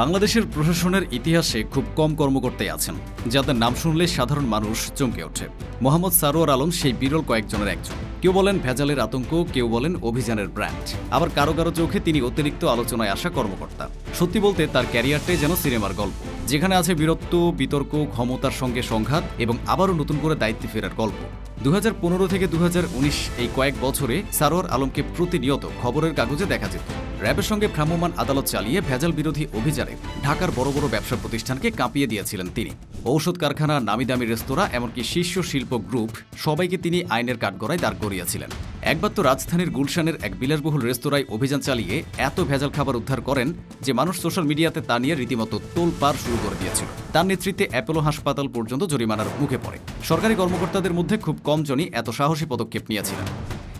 বাংলাদেশের প্রশাসনের ইতিহাসে খুব কম কর্মকর্তাই আছেন, যাদের নাম শুনলে সাধারণ মানুষ চমকে ওঠে। মোহাম্মদ সারোয়ার আলম সেই বিরল কয়েকজনের একজন। কেউ বলেন ভেজালের আতঙ্ক, কেউ বলেন অভিযানের ব্র্যান্ড। আবার কারও কারও চোখে তিনি অতিরিক্ত আলোচনায় আসা কর্মকর্তা। সত্যি বলতে তার ক্যারিয়ারটাই যেন সিনেমার গল্প। যেখানে আছে বীরত্ব, বিতর্ক, ক্ষমতার সঙ্গে সংঘাত এবং আবারও নতুন করে দায়িত্বে ফেরার গল্প। দু হাজার পনেরো থেকে দু হাজার উনিশ এই কয়েক বছরে সারোয়ার আলমকে প্রতিনিয়ত খবরের কাগজে দেখা যেত। র্যাবের সঙ্গে ভ্রাম্যমাণ আদালত চালিয়ে ভেজাল বিরোধী অভিযানে ঢাকার বড় বড় ব্যবসা প্রতিষ্ঠানকে কাঁপিয়ে দিয়েছিলেন তিনি। ঔষধ কারখানা নামি দামি রেস্তোরাঁ, এমনকি শীর্ষ শিল্প গ্রুপ সবাইকে তিনি আইনের কাঠগড়ায় দাঁড় করিয়েছিলেন। একবার তো রাজধানীর গুলশানের এক বিলাসবহুল রেস্তোরাঁয় অভিযান চালিয়ে এত ভেজাল খাবার উদ্ধার করেন যে মানুষ সোশ্যাল মিডিয়াতে তা নিয়ে রীতিমতো তোল পার শুরু করে দিয়েছিল। তার নেতৃত্বে অ্যাপোলো হাসপাতাল পর্যন্ত জরিমানার মুখে পড়ে। সরকারি কর্মকর্তাদের মধ্যে খুব কম জনই এত সাহসী পদক্ষেপ নিয়েছিলেন।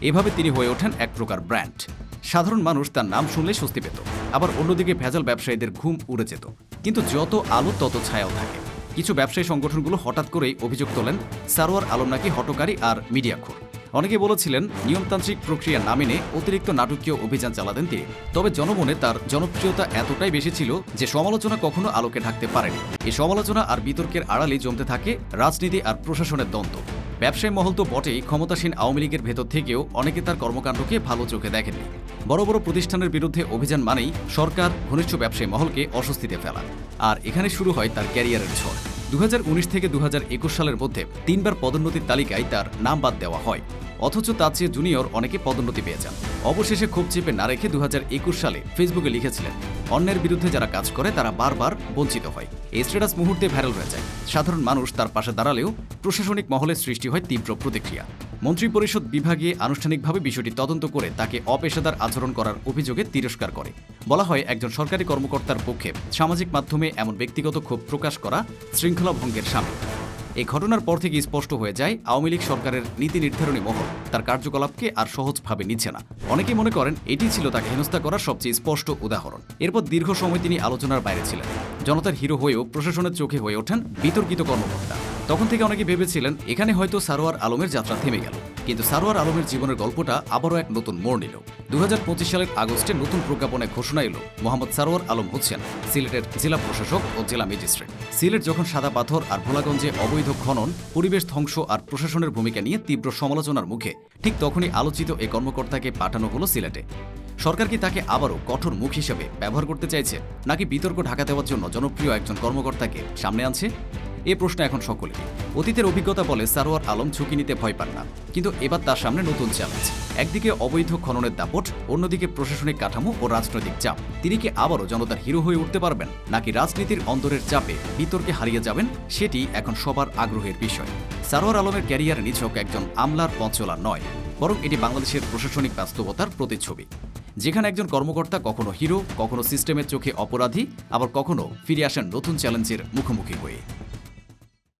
এভাবে তিনি হয়ে ওঠেন এক প্রকার ব্র্যান্ড। সাধারণ মানুষ তার নাম শুনলে স্বস্তি পেত। আবার অন্যদিকে ভেজাল ব্যবসায়ীদের ঘুম উড়ে যেত। কিন্তু যত আলো, তত ছায়াও থাকে। কিছু ব্যবসায়ী সংগঠনগুলো হঠাৎ করেই অভিযোগ তোলেন, সারোয়ার আলম নাকি হটকারী আর মিডিয়াখোর। অনেকে বলেছিলেন, নিয়মতান্ত্রিক প্রক্রিয়া না মেনে অতিরিক্ত নাটকীয় অভিযান চালাতেন তিনি। তবে জনমনে তার জনপ্রিয়তা এতটাই বেশি ছিল যে সমালোচনা কখনো আলোকে ঢাকতে পারেনি। এই সমালোচনা আর বিতর্কের আড়ালে জমতে থাকে রাজনীতি আর প্রশাসনের দ্বন্দ্ব। ব্যবসায়ী মহল তো বটেই ক্ষমতাসীন আওয়ামী লীগের ভেতর থেকেও অনেকে তার কর্মকাণ্ডকে ভালো চোখে দেখেননি। বড় বড় প্রতিষ্ঠানের বিরুদ্ধে অভিযান মানেই সরকার ঘনিষ্ঠ ব্যবসায়ী মহলকে অস্বস্তিতে ফেলা আর এখানে শুরু হয় তার ক্যারিয়ারের ঝড়। দু হাজার উনিশ থেকে দু হাজার একুশ সালের মধ্যে তিনবার পদোন্নতির তালিকায় তার নাম বাদ দেওয়া হয়। অথচ তার চেয়ে জুনিয়র অনেকে পদোন্নতি পেয়ে যান। অবশেষে খুব চেপে না রেখে দু হাজার একুশ সালে ফেসবুকে লিখেছিলেন, অন্যের বিরুদ্ধে যারা কাজ করে তারা বারবার বঞ্চিত হয়। এই স্ট্যাটাস মুহূর্তে ভাইরাল হয়ে যায়। সাধারণ মানুষ তার পাশে দাঁড়ালেও প্রশাসনিক মহলে সৃষ্টি হয় তীব্র প্রতিক্রিয়া। মন্ত্রিপরিষদ বিভাগে আনুষ্ঠানিকভাবে বিষয়টি তদন্ত করে তাকে অপেশাদার আচরণ করার অভিযোগে তিরস্কার করে। বলা হয়, একজন সরকারি কর্মকর্তার পক্ষে সামাজিক মাধ্যমে এমন ব্যক্তিগত ক্ষোভ প্রকাশ করা শৃঙ্খলা ভঙ্গের সামিল। এই ঘটনার পর থেকে স্পষ্ট হয়ে যায়, আওয়ামী লীগ সরকারের নীতি নির্ধারণী মহল। তার কার্যকলাপকে আর সহজভাবে নিচ্ছে না। অনেকে মনে করেন, এটি ছিল তাকে হেনস্থা করার সবচেয়ে স্পষ্ট উদাহরণ। এরপর দীর্ঘ সময় তিনি আলোচনার বাইরে ছিলেন। জনতার হিরো হয়েও প্রশাসনের চোখে হয়ে ওঠেন বিতর্কিত কর্মকর্তা। তখন থেকে অনেকে ভেবেছিলেন, এখানে হয়তো সারোয়ার আলমের যাত্রা থেমে গেল। কিন্তু সারোয়ার আলমের জীবনের গল্পটা আবারও এক নতুন মোড় নিল। দু হাজার পঁচিশ সালের আগস্টে নতুন প্রজ্ঞাপনে ঘোষণা এলো, মোহাম্মদ সারোয়ার আলম হচ্ছেন সিলেটের জেলা প্রশাসক ও জেলা ম্যাজিস্ট্রেট। সিলেট যখন সাদা পাথর আর ভোলাগঞ্জে অবৈধ খনন, পরিবেশ ধ্বংস আর প্রশাসনের ভূমিকা নিয়ে তীব্র সমালোচনার মুখে, ঠিক তখনই আলোচিত এই কর্মকর্তাকে পাঠানো হলো সিলেটে। সরকার কি তাকে আবারও কঠোর মুখ হিসেবে ব্যবহার করতে চাইছে, নাকি বিতর্ক ঢাকা দেওয়ার জন্য জনপ্রিয় একজন কর্মকর্তাকে সামনে আনছে? এ প্রশ্ন এখন সকলেরই। অতীতের অভিজ্ঞতা বলে সারোয়ার আলম ঝুঁকি নিতে ভয় পান না, কিন্তু এবার তার সামনে নতুন চ্যালেঞ্জ। একদিকে অবৈধ খননের দাপট, অন্যদিকে প্রশাসনিক কাঠামো ও রাজনৈতিক চাপ। তিনি কি আবারও জনতার হিরো হয়ে উঠতে পারবেন, নাকি রাজনীতির অন্তরের চাপে বিতর্কে হারিয়ে যাবেন, সেটি এখন সবার আগ্রহের বিষয়। সারোয়ার আলমের ক্যারিয়ার নিছক একজন আমলার পঞ্চলা নয়, বরং এটি বাংলাদেশের প্রশাসনিক বাস্তবতার প্রতিচ্ছবি। যেখানে একজন কর্মকর্তা কখনো হিরো, কখনো সিস্টেমের চোখে অপরাধী, আবার কখনো ফিরে আসেন নতুন চ্যালেঞ্জের মুখোমুখি হয়ে।